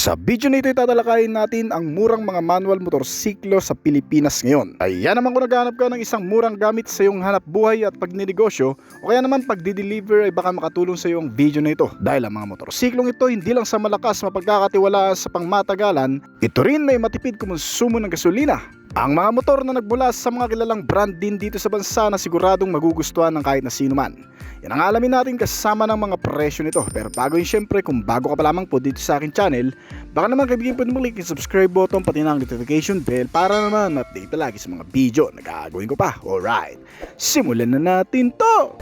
Sa video na ito tatalakayin natin ang murang mga manual motorsiklo sa Pilipinas ngayon. Kaya naman kung naghanap ka ng isang murang gamit sa iyong hanap buhay at pagninegosyo o kaya naman pagdi-deliver ay baka makatulong sa iyong video na ito. Dahil ang mga motorsiklong ito hindi lang sa malakas mapagkakatiwalaan sa pangmatagalan, ito rin may matipid kumonsumo ng gasolina ang mga motor na nagmula sa mga kilalang brand din dito sa bansa na siguradong magugustuhan ng kahit na sino man. Yan ang alamin natin kasama ng mga presyo nito. Pero bago yun syempre, kung bago ka pa lamang po dito sa akin channel, baka naman kaibigan po mag-click yung subscribe button pati ng notification bell para naman update lagi sa mga video na gagawin ko pa. Alright, simulan na natin to!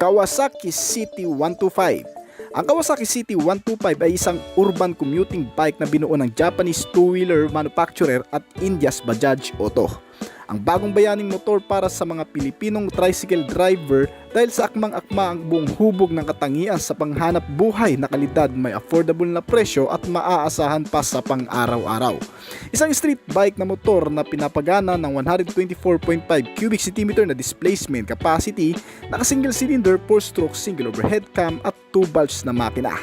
Kawasaki City 125 ang Kawasaki City 125 ay isang urban commuting bike na binuo ng Japanese two-wheeler manufacturer at India's Bajaj Auto. Ang bagong bayaning motor para sa mga Pilipinong tricycle driver dahil sa akmang-akma ang buong hubog ng katangian sa panghanap buhay na kalidad may affordable na presyo at maaasahan pa sa pang-araw-araw. Isang street bike na motor na pinapagana ng 124.5 cubic centimeter na displacement capacity, naka single cylinder 4-stroke single overhead cam at 2 valves na makina.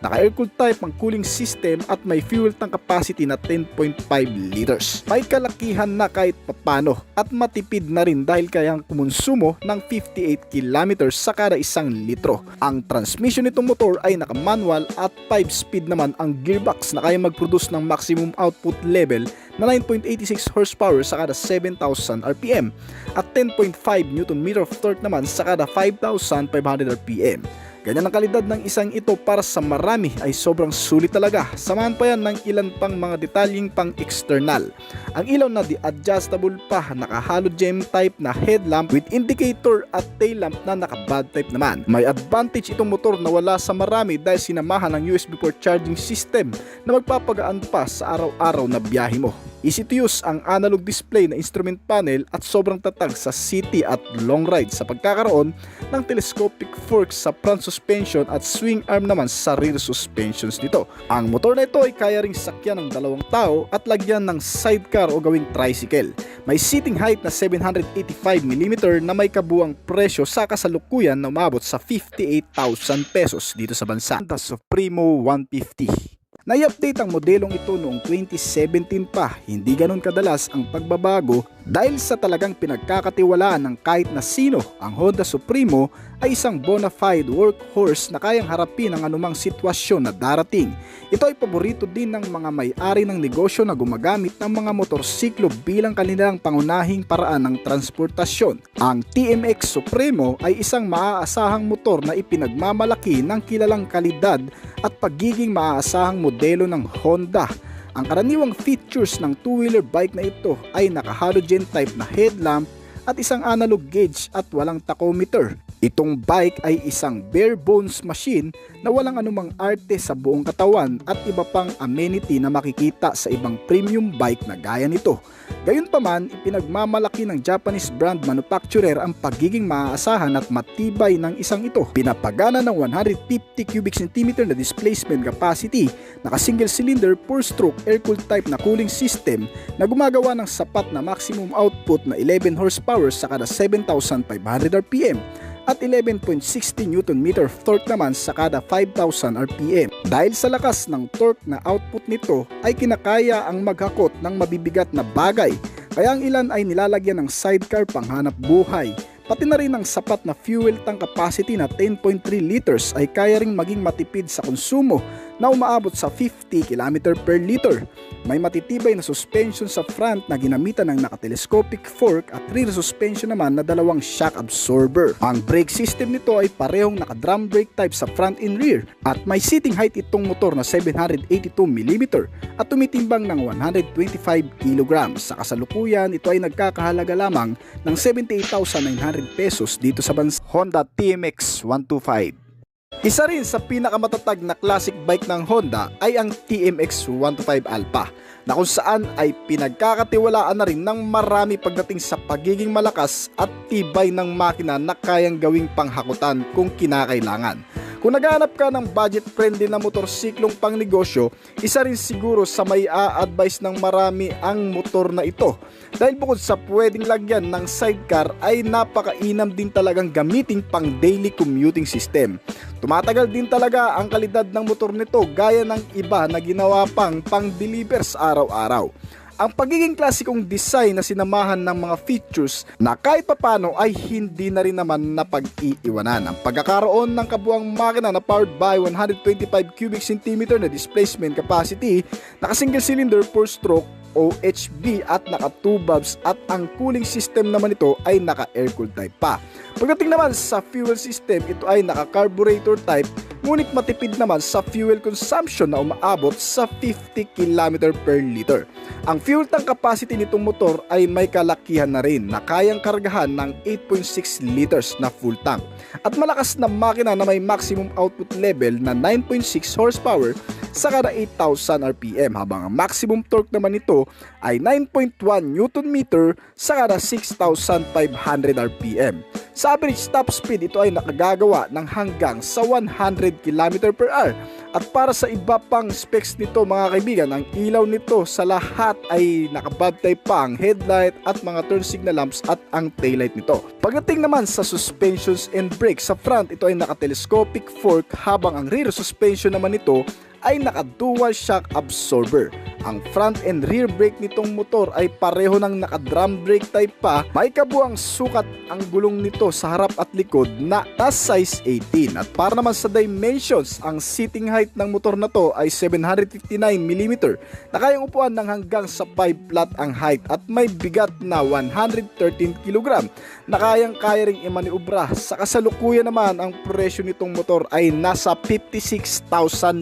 Naka air-cooled type ang cooling system at may fuel tank capacity na 10.5 liters. May kalakihan na kahit papano at matipid na rin dahil kayang kumonsumo ng 58 kilometers sa kada isang litro. Ang transmission nitong motor ay naka-manual at 5 speed naman ang gearbox na kaya mag-produce ng maximum output level na 9.86 horsepower sa kada 7,000 RPM at 10.5 Nm of torque naman sa kada 5,500 RPM. Ganyan ang kalidad ng isang ito para sa marami ay sobrang sulit talaga. Samahan pa yan ng ilan pang mga detalyeng pang external. Ang ilaw na di-adjustable pa, naka halogen type na headlamp with indicator at tail lamp na naka bad type naman. May advantage itong motor na wala sa marami dahil sinamahan ng USB port charging system na magpapagaan pa sa araw-araw na biyahe mo. Easy to use ang analog display na instrument panel at sobrang tatag sa city at long ride sa pagkakaroon ng telescopic forks sa front suspension at swing arm naman sa rear suspensions nito. Ang motor na ito ay kaya ring sakyan ng dalawang tao at lagyan ng sidecar o gawing tricycle. May seating height na 785mm na may kabuang presyo sa kasalukuyan na umabot sa 58,000 pesos dito sa bansa. Supremo 150 Nai-update ang modelong ito noong 2017 pa, hindi ganun kadalas ang pagbabago dahil sa talagang pinagkakatiwalaan ng kahit na sino, ang Honda Supremo ay isang bona fide workhorse na kayang harapin ang anumang sitwasyon na darating. Ito ay paborito din ng mga may-ari ng negosyo na gumagamit ng mga motorsiklo bilang kanilang pangunahing paraan ng transportasyon. Ang TMX Supremo ay isang maaasahang motor na ipinagmamalaki ng kilalang kalidad at pagiging maaasahang modelo ng Honda. Ang karaniwang features ng two-wheeler bike na ito ay naka-halogen type na headlamp at isang analog gauge at walang tachometer. Itong bike ay isang bare bones machine na walang anumang arte sa buong katawan at iba pang amenity na makikita sa ibang premium bike na gaya nito. Gayunpaman, ipinagmamalaki ng Japanese brand manufacturer ang pagiging maaasahan at matibay ng isang ito. Pinapagana ng 150 cubic centimeter na displacement capacity, naka single cylinder 4-stroke air-cooled type na cooling system na gumagawa ng sapat na maximum output na 11 horsepower sa kada 7,500 RPM at 11.60 Nm of torque naman sa kada 5,000 RPM. Dahil sa lakas ng torque na output nito ay kinakaya ang maghakot ng mabibigat na bagay kaya ang ilan ay nilalagyan ng sidecar panghanap buhay. Pati na rin ang sapat na fuel tank capacity na 10.3 liters ay kaya ring maging matipid sa konsumo na umaabot sa 50 km per liter. May matitibay na suspension sa front na ginamitan ng nakatelescopic fork at rear suspension naman na dalawang shock absorber. Ang brake system nito ay parehong naka-drum brake type sa front and rear at may seating height itong motor na 782mm at tumitimbang ng 125 kg. Sa kasalukuyan, ito ay nagkakahalaga lamang ng 78,900 pesos dito sa bansa Honda TMX 125. Isa rin sa pinakamatatag na classic bike ng Honda ay ang TMX 125 Alpha na kung saan ay pinagkakatiwalaan na rin ng marami pagdating sa pagiging malakas at tibay ng makina na kayang gawing panghakutan kung kinakailangan. Kung naghahanap ka ng budget-friendly na motorsiklong pang negosyo, isa rin siguro sa may a-advise ng marami ang motor na ito. Dahil bukod sa pwedeng lagyan ng sidecar ay napakainam din talagang gamitin pang daily commuting system. Tumatagal din talaga ang kalidad ng motor nito gaya ng iba na ginawa pang pang-deliver sa araw-araw ang pagiging klasikong design na sinamahan ng mga features na kahit papano ay hindi na rin naman napag-iiwanan. Ang pagkakaroon ng kabuang makina na powered by 125 cubic centimeter na displacement capacity, naka single cylinder 4 stroke OHB at naka 2 valves at ang cooling system naman ito ay naka air cooled type pa. Pagdating naman sa fuel system, ito ay naka carburetor type ngunit matipid naman sa fuel consumption na umaabot sa 50 km per liter. Ang fuel tank capacity nitong motor ay may kalakihan na rin na kayang kargahan ng 8.6 liters na full tank at malakas na makina na may maximum output level na 9.6 horsepower sa kada 8,000 RPM habang ang maximum torque naman nito ay 9.1 Nm sa kada 6,500 RPM. Sa average top speed ito ay nakagagawa ng hanggang sa 100 km per hour. At para sa iba pang specs nito mga kaibigan, ang ilaw nito sa lahat ay nakababtay pa ang headlight at mga turn signal lamps at ang taillight nito. Pagdating naman sa suspensions and brakes, sa front ito ay naka-telescopic fork habang ang rear suspension naman nito ay naka-dual shock absorber. Ang front and rear brake nitong motor ay pareho ng naka-drum brake type pa. May kabuang sukat ang gulong nito sa harap at likod na tas size 18. At para naman sa dimensions, ang seating height ng motor na to ay 759mm na kayang upuan ng hanggang sa 5 flat ang height at may bigat na 113kg na kayang kaya ring imaniubra. Sa kasalukuyan naman, ang presyo nitong motor ay nasa 56,900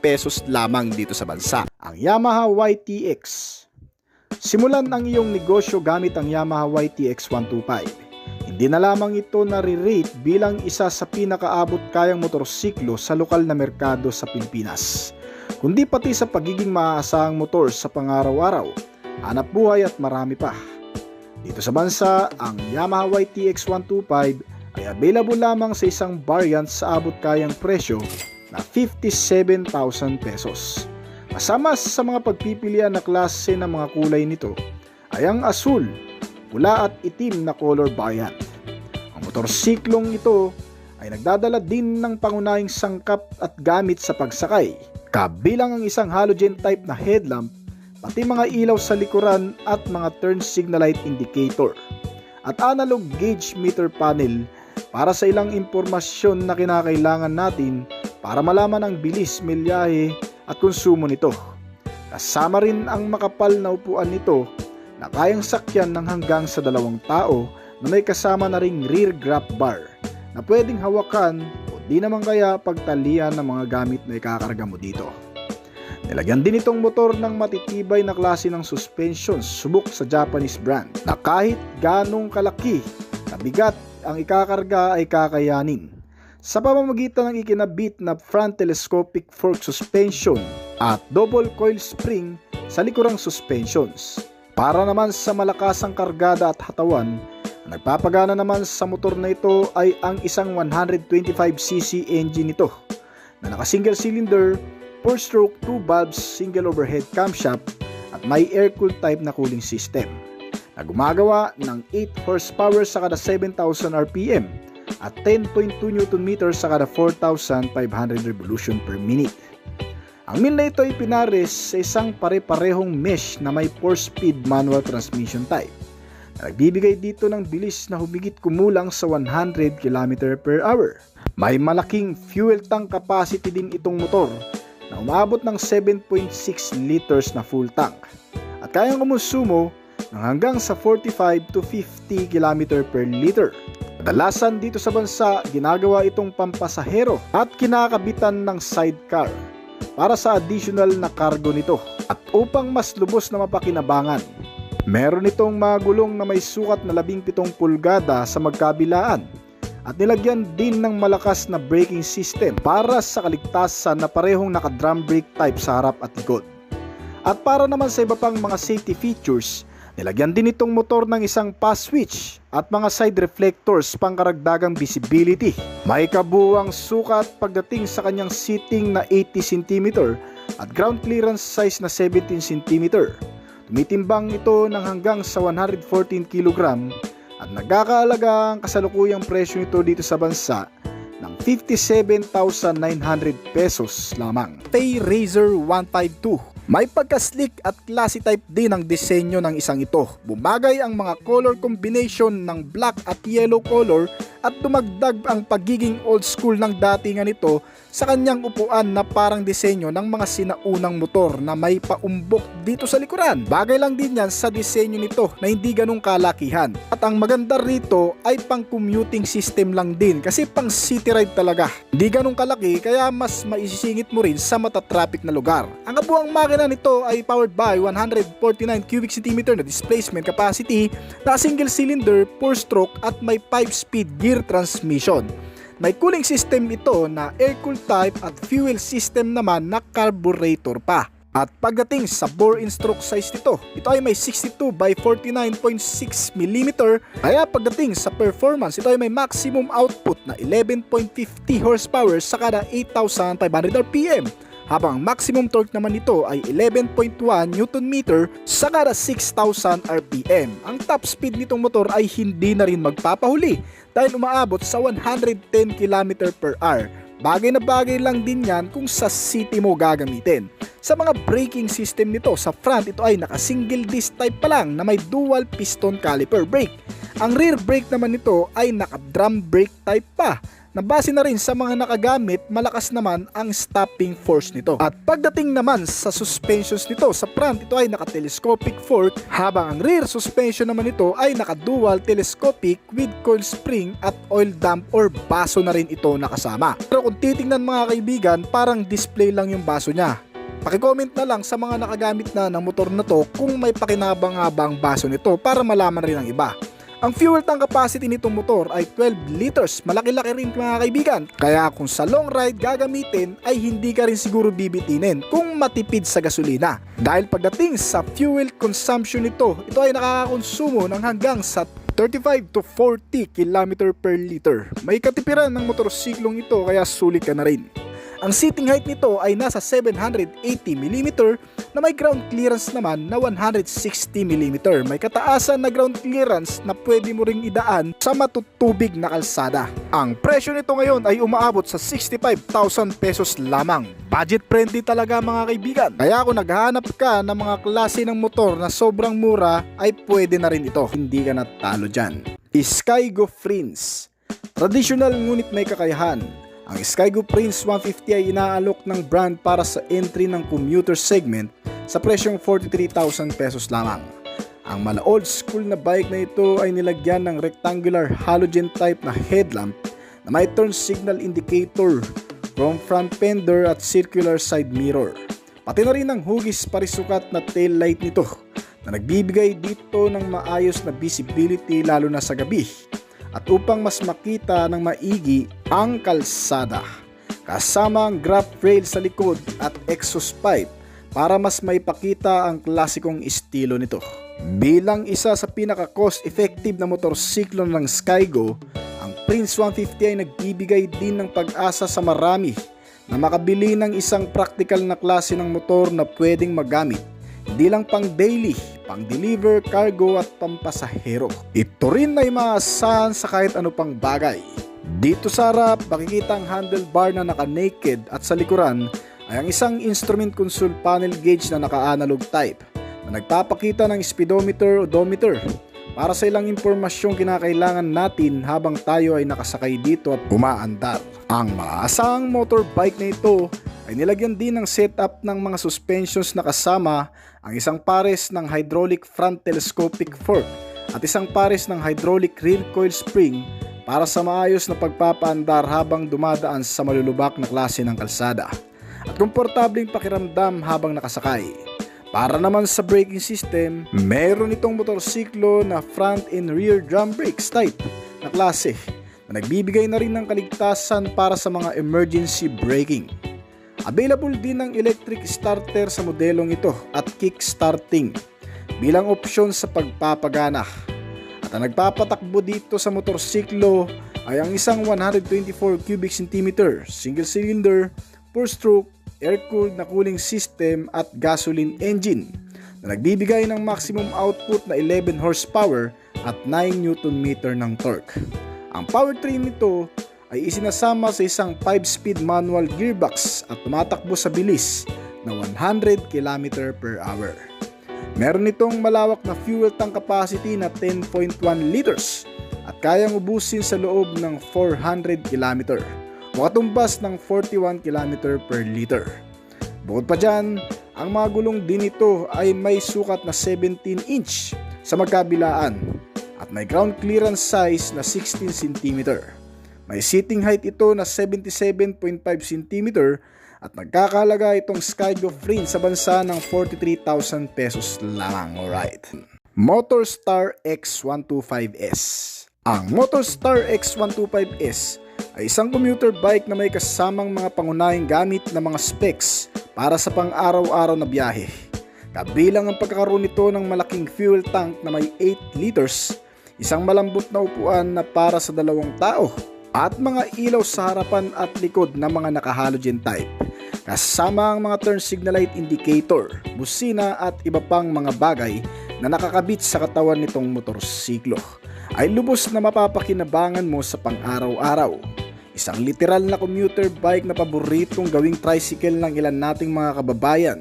pesos lamang dito sa bansa. Ang Yamaha YTX Simulan ang iyong negosyo gamit ang Yamaha YTX 125. Hindi na lamang ito nare-rate bilang isa sa pinakaabot kayang motorsiklo sa lokal na merkado sa Pilipinas, kundi pati sa pagiging maaasahang motor sa pangaraw-araw, hanap buhay at marami pa. Dito sa bansa, ang Yamaha YTX 125 ay available lamang sa isang variant sa abot kayang presyo na 57,000 pesos. Kasama sa mga pagpipilian na klase ng mga kulay nito ay ang asul, pula at itim na color variant. Ang motorsiklong ito ay nagdadala din ng pangunahing sangkap at gamit sa pagsakay, kabilang ang isang halogen type na headlamp, pati mga ilaw sa likuran at mga turn signal light indicator, at analog gauge meter panel para sa ilang impormasyon na kinakailangan natin para malaman ang bilis, milyahe at konsumo nito. Kasama rin ang makapal na upuan nito na kayang sakyan ng hanggang sa dalawang tao na may kasama na ring rear grab bar na pwedeng hawakan o di naman kaya pagtalian ng mga gamit na ikakarga mo dito. Nilagyan din itong motor ng matitibay na klase ng suspension subok sa Japanese brand na kahit ganong kalaki na bigat ang ikakarga ay kakayanin sa pamamagitan ng ikinabit na front telescopic fork suspension at double coil spring sa likurang suspensions. Para naman sa malakasang kargada at hatawan, nagpapagana naman sa motor na ito ay ang isang 125cc engine nito na naka single cylinder, 4 stroke 2 valves single overhead camshaft at may air-cooled type na cooling system na gumagawa ng 8 horsepower sa kada 7,000 RPM at 10.2 Nm sa kada 4,500 revolution per minute. Ang mill na ito ay pinares sa isang pare-parehong mesh na may 4-speed manual transmission type na nagbibigay dito ng bilis na humigit kumulang sa 100 km per hour. May malaking fuel tank capacity din itong motor na umabot ng 7.6 liters na full tank at kayang kumonsumo ng hanggang sa 45 to 50 km per liter. Kadalasan dito sa bansa, ginagawa itong pampasahero at kinakabitan ng sidecar para sa additional na cargo nito at upang mas lubos na mapakinabangan. Meron itong mga gulong na may sukat na 17 pulgada sa magkabilaan at nilagyan din ng malakas na braking system para sa kaligtasan na parehong naka-drum brake type sa harap at likod. At para naman sa iba pang mga safety features, Nilagyan din itong motor ng isang pass switch at mga side reflectors pang karagdagang visibility. May kabuwang sukat pagdating sa kanyang seating na 80 cm at ground clearance size na 17 cm. Tumitimbang ito ng hanggang sa 114 kg at nagkakaalaga ang kasalukuyang presyo nito dito sa bansa ng 57,900 pesos lamang. Tay Razor 152 may pagka-slick at classy type din ang disenyo ng isang ito. Bumagay ang mga color combination ng black at yellow color at dumagdag ang pagiging old school ng datingan nito sa kanyang upuan na parang disenyo ng mga sinaunang motor na may paumbok dito sa likuran. Bagay lang din yan sa disenyo nito na hindi ganong kalakihan. At ang maganda rito ay pang commuting system lang din kasi pang city ride talaga. Hindi ganong kalaki kaya mas maisisingit mo rin sa matatraffic na lugar. Ang kabuang makina nito ay powered by 149 cubic centimeter na displacement capacity na single cylinder, 4 stroke at may 5 speed gear transmission. May cooling system ito na air-cooled type at fuel system naman na carburetor pa. At pagdating sa bore in stroke size nito, ito ay may 62 by 49.6 mm. Kaya pagdating sa performance, ito ay may maximum output na 11.50 horsepower sa kada 8,500 RPM habang ang maximum torque naman nito ay 11.1 Nm sa kada 6,000 RPM. Ang top speed nitong motor ay hindi na rin magpapahuli dahil umaabot sa 110 km per hour. Bagay na bagay lang din yan kung sa city mo gagamitin. Sa mga braking system nito, sa front ito ay naka single disc type pa lang na may dual piston caliper brake. Ang rear brake naman nito ay naka drum brake type pa na base na rin sa mga nakagamit, malakas naman ang stopping force nito. At pagdating naman sa suspensions nito, sa front ito ay naka-telescopic fork, habang ang rear suspension naman nito ay naka-dual telescopic with coil spring at oil dump or baso na rin ito nakasama. Pero kung titingnan mga kaibigan, parang display lang yung baso niya. Pakicomment na lang sa mga nakagamit na ng motor na to kung may pakinabang nga ba ang baso nito para malaman rin ng iba. Ang fuel tank capacity nitong motor ay 12 liters. Malaki-laki rin mga kaibigan. Kaya kung sa long ride gagamitin ay hindi ka rin siguro bibitinin kung matipid sa gasolina. Dahil pagdating sa fuel consumption nito, ito ay nakakakonsumo ng hanggang sa 35 to 40 km per liter. May katipiran ng motorsiklong ito kaya sulit ka na rin. Ang seating height nito ay nasa 780mm na may ground clearance naman na 160mm. May kataasan na ground clearance na pwede mo ring idaan sa matutubig na kalsada. Ang presyo nito ngayon ay umaabot sa 65,000 pesos lamang. Budget friendly talaga mga kaibigan. Kaya kung naghahanap ka ng mga klase ng motor na sobrang mura ay pwede na rin ito. Hindi ka natalo dyan. Skygo Friends Traditional ngunit may kakayahan ang Skygo Prince 150 ay inaalok ng brand para sa entry ng commuter segment sa presyong 43,000 pesos lamang. Ang mala old school na bike na ito ay nilagyan ng rectangular halogen type na headlamp na may turn signal indicator, from front fender at circular side mirror. Pati na rin ang hugis parisukat na tail light nito na nagbibigay dito ng maayos na visibility lalo na sa gabi at upang mas makita ng maigi ang kalsada. Kasama ang grab rail sa likod at exhaust pipe para mas maipakita ang klasikong estilo nito. Bilang isa sa pinaka cost effective na motorsiklo ng Skygo, ang Prince 150 ay nagbibigay din ng pag-asa sa marami na makabili ng isang practical na klase ng motor na pwedeng magamit hindi lang pang daily, pang deliver, cargo at pampasahero. Ito rin ay maasahan sa kahit ano pang bagay. Dito sa harap, makikita ang handlebar na naka-naked at sa likuran ay ang isang instrument console panel gauge na naka-analog type na nagpapakita ng speedometer, odometer para sa ilang impormasyong kinakailangan natin habang tayo ay nakasakay dito at umaandar. Ang maasahang motorbike na ito ay nilagyan din ng setup ng mga suspensions na kasama ang isang pares ng hydraulic front telescopic fork at isang pares ng hydraulic rear coil spring para sa maayos na pagpapaandar habang dumadaan sa malulubak na klase ng kalsada at komportabling pakiramdam habang nakasakay. Para naman sa braking system, meron itong motorsiklo na front and rear drum brakes type na klase na nagbibigay na rin ng kaligtasan para sa mga emergency braking. Available din ang electric starter sa modelong ito at kick starting. bilang opsyon sa pagpapagana. At ang nagpapatakbo dito sa motorsiklo ay ang isang 124 cubic centimeter single cylinder, 4 stroke, air-cooled na cooling system at gasoline engine na nagbibigay ng maximum output na 11 horsepower at 9 Newton meter ng torque. Ang powertrain nito ay isinasama sa isang 5-speed manual gearbox at tumatakbo sa bilis na 100 km per hour. Meron itong malawak na fuel tank capacity na 10.1 liters at kayang ubusin sa loob ng 400 km o katumbas ng 41 km per liter. Bukod pa dyan, ang mga gulong din ito ay may sukat na 17 inch sa magkabilaan at may ground clearance size na 16 cm. May seating height ito na 77.5 cm at nagkakalaga itong Skygo Free sa bansa ng 43,000 pesos lamang. Alright. Motorstar X125S Ang Motorstar X125S ay isang commuter bike na may kasamang mga pangunahing gamit na mga specs para sa pang-araw-araw na biyahe. Kabilang ang pagkakaroon nito ng malaking fuel tank na may 8 liters, isang malambot na upuan na para sa dalawang tao, at mga ilaw sa harapan at likod na mga naka-halogen type. Kasama ang mga turn signal light indicator, busina at iba pang mga bagay na nakakabit sa katawan nitong motorsiklo ay lubos na mapapakinabangan mo sa pang-araw-araw. Isang literal na commuter bike na paboritong gawing tricycle ng ilan nating mga kababayan.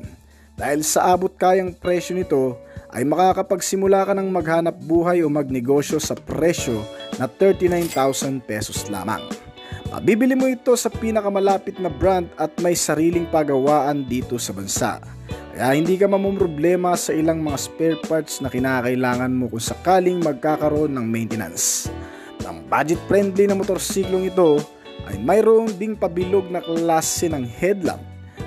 Dahil sa abot kayang presyo nito, ay makakapagsimula ka ng maghanap buhay o magnegosyo sa presyo na 39,000 pesos lamang. Mabibili mo ito sa pinakamalapit na brand at may sariling pagawaan dito sa bansa. Kaya hindi ka mamumroblema sa ilang mga spare parts na kinakailangan mo kung sakaling magkakaroon ng maintenance. Ang budget-friendly na motorsiklong ito ay mayroon ding pabilog na klase ng headlamp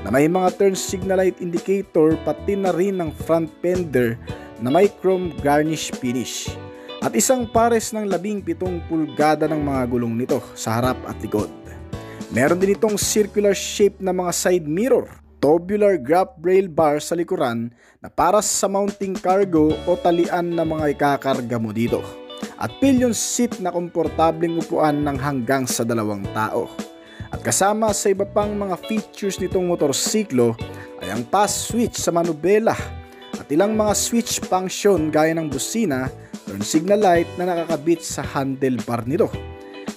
na may mga turn signal light indicator pati na rin ng front fender na may chrome garnish finish at isang pares ng 17 pulgada ng mga gulong nito sa harap at likod. Meron din itong circular shape na mga side mirror, tubular grab rail bar sa likuran na para sa mounting cargo o talian na mga ikakarga mo dito at pillion seat na komportableng upuan ng hanggang sa dalawang tao. At kasama sa iba pang mga features nitong motorsiklo ay ang pass switch sa manubela at ilang mga switch function gaya ng busina, turn signal light na nakakabit sa handlebar nito.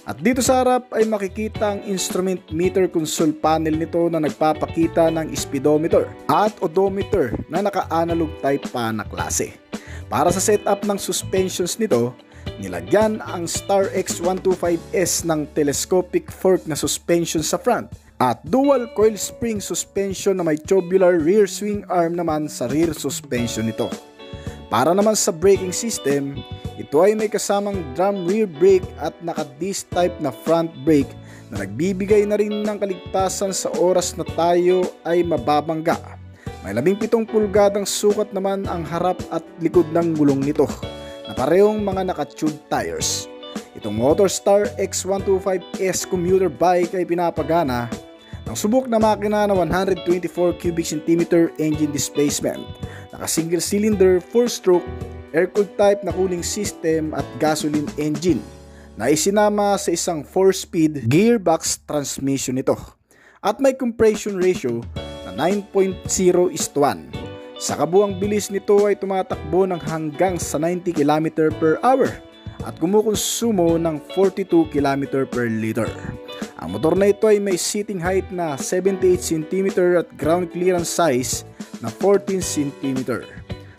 At dito sa harap ay makikita ang instrument meter console panel nito na nagpapakita ng speedometer at odometer na naka-analog type pa na klase. Para sa setup ng suspensions nito, Nilagyan ang Star X125S ng telescopic fork na suspension sa front at dual coil spring suspension na may tubular rear swing arm naman sa rear suspension nito. Para naman sa braking system, ito ay may kasamang drum rear brake at naka-disc type na front brake na nagbibigay na rin ng kaligtasan sa oras na tayo ay mababangga. May 17 pulgadang sukat naman ang harap at likod ng gulong nito na parehong mga naka-tube tires. Itong Motorstar X125S commuter bike ay pinapagana ng subok na makina na 124 cubic centimeter engine displacement, naka single cylinder 4-stroke air-cooled type na cooling system at gasoline engine na isinama sa isang 4-speed gearbox transmission nito at may compression ratio na 9.0 is to 1 sa kabuang bilis nito ay tumatakbo ng hanggang sa 90 km per hour at kumukonsumo ng 42 km per liter. Ang motor na ito ay may seating height na 78 cm at ground clearance size na 14 cm.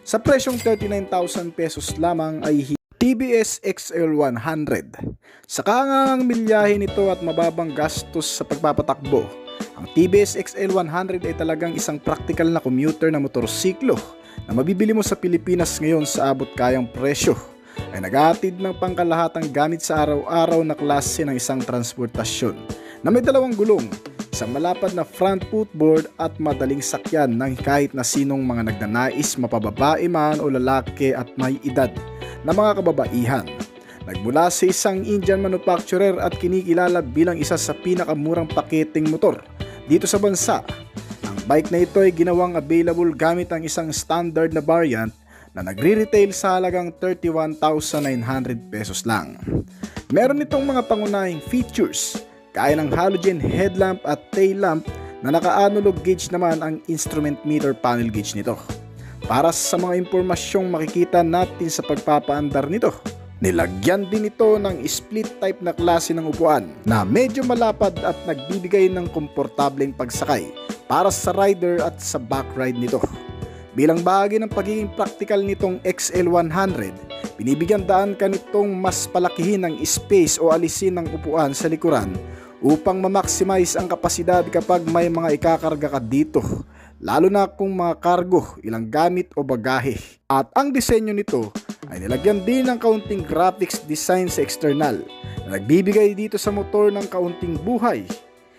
Sa presyong 39,000 pesos lamang ay TBS XL100. Sa kangang milyahe nito at mababang gastos sa pagpapatakbo ang TBS XL100 ay talagang isang practical na commuter na motorsiklo na mabibili mo sa Pilipinas ngayon sa abot kayang presyo ay naghatid ng pangkalahatang gamit sa araw-araw na klase ng isang transportasyon na may dalawang gulong, isang malapad na front footboard at madaling sakyan ng kahit na sinong mga nagnanais mapababae man o lalaki at may edad na mga kababaihan. Nagmula sa isang Indian manufacturer at kinikilala bilang isa sa pinakamurang paketing motor dito sa bansa. Ang bike na ito ay ginawang available gamit ang isang standard na variant na nagre-retail sa halagang 31,900 pesos lang. Meron itong mga pangunahing features kaya ng halogen headlamp at tail lamp na naka-analog gauge naman ang instrument meter panel gauge nito. Para sa mga impormasyong makikita natin sa pagpapaandar nito, nilagyan din ito ng split type na klase ng upuan na medyo malapad at nagbibigay ng komportableng pagsakay para sa rider at sa back ride nito. Bilang bahagi ng pagiging practical nitong XL100, binibigyan daan ka nitong mas palakihin ang space o alisin ng upuan sa likuran upang ma-maximize ang kapasidad kapag may mga ikakarga ka dito lalo na kung mga kargo, ilang gamit o bagahe. At ang disenyo nito ay nilagyan din ng kaunting graphics design sa external na nagbibigay dito sa motor ng kaunting buhay.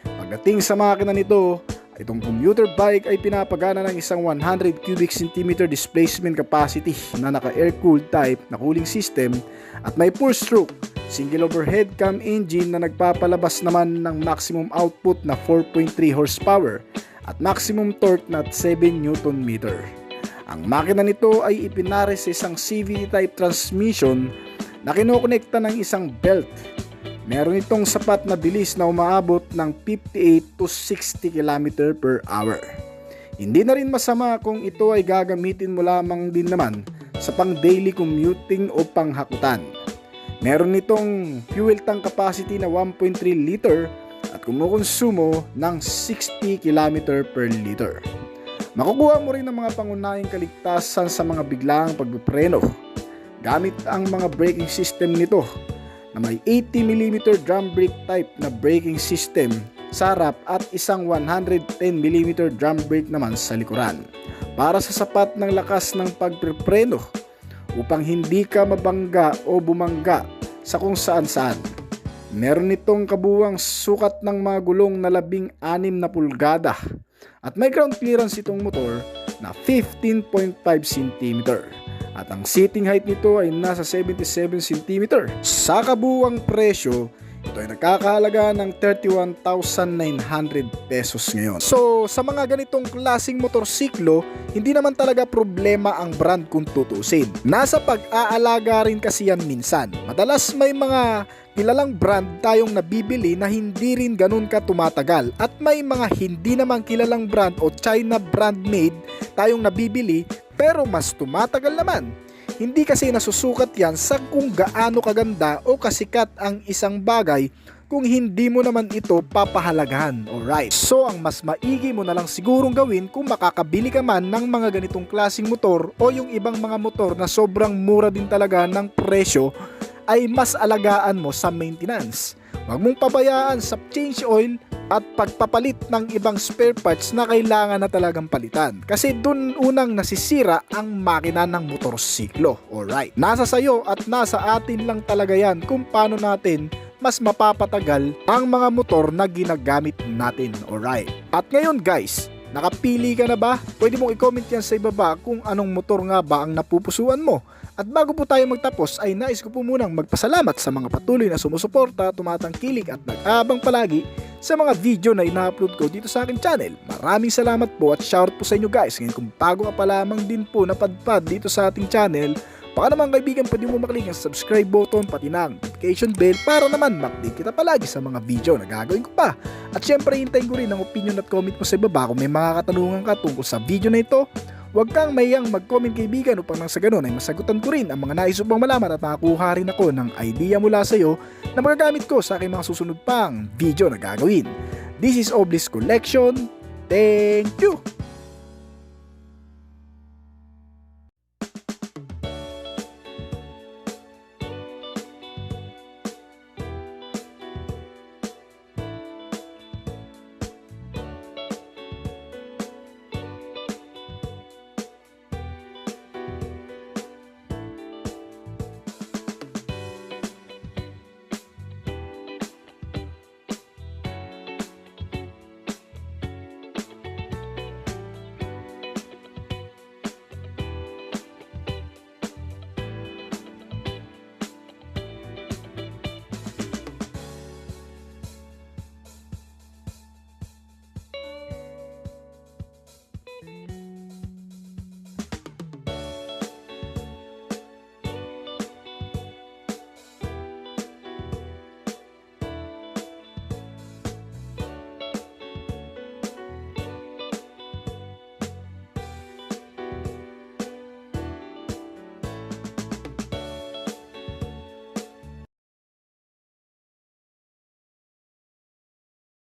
Pagdating sa makina nito, itong commuter bike ay pinapagana ng isang 100 cubic centimeter displacement capacity na naka-air-cooled type na cooling system at may 4-stroke single overhead cam engine na nagpapalabas naman ng maximum output na 4.3 horsepower at maximum torque na 7 Newton meter. Ang makina nito ay ipinare sa isang CVT type transmission na kinokonekta ng isang belt. Meron itong sapat na bilis na umaabot ng 58 to 60 km per hour. Hindi na rin masama kung ito ay gagamitin mo lamang din naman sa pang daily commuting o panghakutan. Meron itong fuel tank capacity na 1.3 liter at kumukonsumo ng 60 km per liter. Makukuha mo rin ang mga pangunahing kaligtasan sa mga biglaang pagpipreno gamit ang mga braking system nito na may 80mm drum brake type na braking system sa harap at isang 110mm drum brake naman sa likuran para sa sapat ng lakas ng pagpipreno upang hindi ka mabangga o bumangga sa kung saan saan. Meron itong kabuwang sukat ng mga gulong na labing anim na pulgada at may ground clearance itong motor na 15.5 cm at ang seating height nito ay nasa 77 cm. Sa kabuwang presyo, ito ay nagkakahalaga ng 31,900 pesos ngayon. So, sa mga ganitong klasing motorsiklo, hindi naman talaga problema ang brand kung tutusin. Nasa pag-aalaga rin kasi yan minsan. Madalas may mga kilalang brand tayong nabibili na hindi rin ganun ka tumatagal at may mga hindi naman kilalang brand o China brand made tayong nabibili pero mas tumatagal naman. Hindi kasi nasusukat yan sa kung gaano kaganda o kasikat ang isang bagay kung hindi mo naman ito papahalagahan. Alright. So ang mas maigi mo na lang sigurong gawin kung makakabili ka man ng mga ganitong klasing motor o yung ibang mga motor na sobrang mura din talaga ng presyo ay mas alagaan mo sa maintenance. Huwag mong pabayaan sa change oil at pagpapalit ng ibang spare parts na kailangan na talagang palitan. Kasi dun unang nasisira ang makina ng motorsiklo. Alright. Nasa sayo at nasa atin lang talaga yan kung paano natin mas mapapatagal ang mga motor na ginagamit natin. Alright. At ngayon guys, nakapili ka na ba? Pwede mong i-comment yan sa ibaba kung anong motor nga ba ang napupusuan mo. At bago po tayo magtapos ay nais ko po munang magpasalamat sa mga patuloy na sumusuporta, tumatangkilik at nag-abang palagi sa mga video na ina-upload ko dito sa akin channel. Maraming salamat po at shoutout po sa inyo guys. Ngayon kung bago ka pa lamang din po napadpad dito sa ating channel, baka naman kaibigan pwede mo maklik ang subscribe button pati na ang notification bell para naman ma-update kita palagi sa mga video na gagawin ko pa. At syempre hintayin ko rin ang opinion at comment mo sa ibaba kung may mga katanungan ka tungkol sa video na ito Huwag kang mayang mag-comment kaibigan upang nang sa ganun ay masagutan ko rin ang mga nais upang malaman at makakuha rin ako ng idea mula sa iyo na magagamit ko sa aking mga susunod pang video na gagawin. This is Oblis Collection. Thank you!